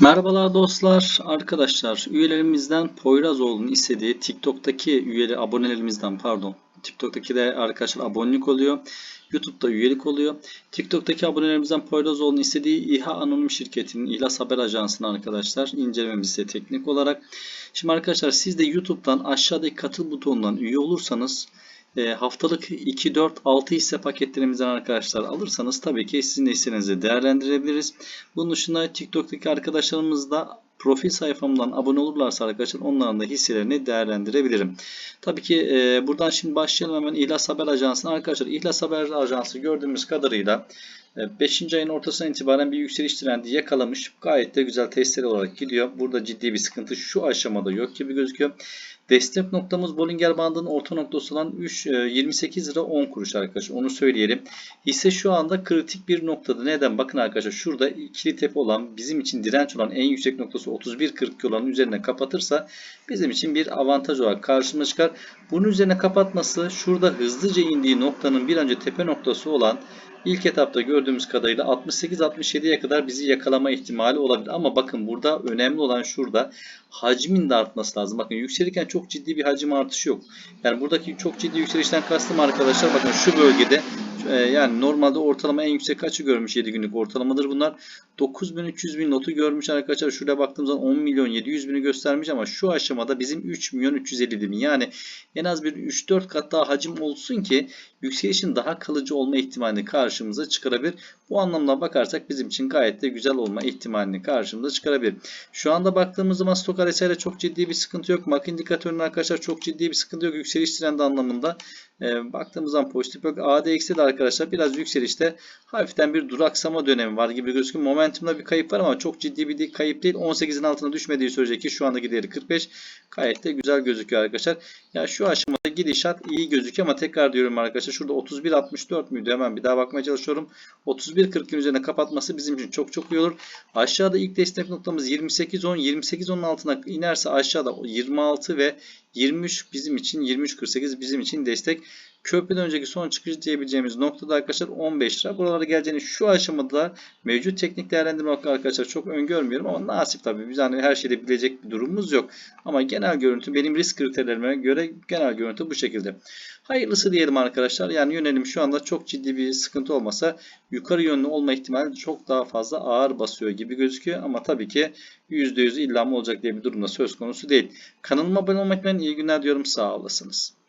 Merhabalar dostlar, arkadaşlar. Üyelerimizden Poyrazoğlu'nun istediği TikTok'taki üyeli abonelerimizden pardon. TikTok'taki de arkadaşlar abonelik oluyor. YouTube'da üyelik oluyor. TikTok'taki abonelerimizden Poyrazoğlu'nun istediği İHA Anonim Şirketi'nin İhlas Haber Ajansı'nı arkadaşlar incelememizi teknik olarak. Şimdi arkadaşlar siz de YouTube'dan aşağıdaki katıl butonundan üye olursanız e, haftalık 2, 4, 6 hisse paketlerimizden arkadaşlar alırsanız tabii ki sizin hissenizi değerlendirebiliriz. Bunun dışında TikTok'taki arkadaşlarımız da profil sayfamdan abone olurlarsa arkadaşlar onların da hisselerini değerlendirebilirim. Tabii ki e, buradan şimdi başlayalım hemen İhlas Haber Ajansı'na. Arkadaşlar İhlas Haber Ajansı gördüğümüz kadarıyla 5. ayın ortasından itibaren bir yükseliş trendi yakalamış. Gayet de güzel testler olarak gidiyor. Burada ciddi bir sıkıntı şu aşamada yok gibi gözüküyor. Destek noktamız Bollinger bandının orta noktası olan 3, 28 lira 10 kuruş arkadaşlar. Onu söyleyelim. Hisse şu anda kritik bir noktada. Neden? Bakın arkadaşlar şurada ikili tepe olan bizim için direnç olan en yüksek noktası 31.42 olanın üzerine kapatırsa bizim için bir avantaj olarak karşımıza çıkar. Bunun üzerine kapatması şurada hızlıca indiği noktanın bir önce tepe noktası olan İlk etapta gördüğümüz kadarıyla 68-67'ye kadar bizi yakalama ihtimali olabilir. Ama bakın burada önemli olan şurada hacmin de artması lazım. Bakın yükselirken çok ciddi bir hacim artışı yok. Yani buradaki çok ciddi yükselişten kastım arkadaşlar bakın şu bölgede e, yani normalde ortalama en yüksek açı görmüş 7 günlük ortalamadır bunlar. 9300 bin notu görmüş arkadaşlar. Şuraya baktığımız zaman 10 milyon 700 bini göstermiş ama şu aşamada bizim 3 milyon 350 bin. Yani en az bir 3-4 kat daha hacim olsun ki yükselişin daha kalıcı olma ihtimalini karşımıza çıkarabilir. Bu anlamda bakarsak bizim için gayet de güzel olma ihtimalini karşımıza çıkarabilir. Şu anda baktığımız zaman stok RSI'de çok ciddi bir sıkıntı yok. MAC indikatörünün arkadaşlar çok ciddi bir sıkıntı yok. Yükseliş trendi anlamında. E, baktığımız zaman pozitif yok. ADX'de de arkadaşlar biraz yükselişte hafiften bir duraksama dönemi var gibi gözüküyor. Momentumda bir kayıp var ama çok ciddi bir kayıp değil. 18'in altına düşmediği sürece ki şu andaki değeri 45 gayet de güzel gözüküyor arkadaşlar. Ya şu aşamada gidişat iyi gözüküyor ama tekrar diyorum arkadaşlar şurada 31.64 müydü? Hemen bir daha bakmaya çalışıyorum. 31.40'ın üzerine kapatması bizim için çok çok iyi olur. Aşağıda ilk destek noktamız 28.10. 28.10'un altına inerse aşağıda 26 ve 23 bizim için 23.48 bizim için destek. Köprüden önceki son çıkış diyebileceğimiz noktada arkadaşlar 15 lira. Buralara geleceğini şu aşamada mevcut teknik değerlendirme arkadaşlar çok öngörmüyorum ama nasip tabii. Biz hani her şeyde bilecek bir durumumuz yok. Ama genel görüntü benim risk kriterlerime göre genel görüntü bu şekilde. Hayırlısı diyelim arkadaşlar. Yani yönelim şu anda çok ciddi bir sıkıntı olmasa yukarı yönlü olma ihtimali çok daha fazla ağır basıyor gibi gözüküyor. Ama tabii ki %100 illa mı olacak diye bir durumda söz konusu değil. Kanalıma abone olmayı unutmayın. İyi günler diyorum. Sağ olasınız.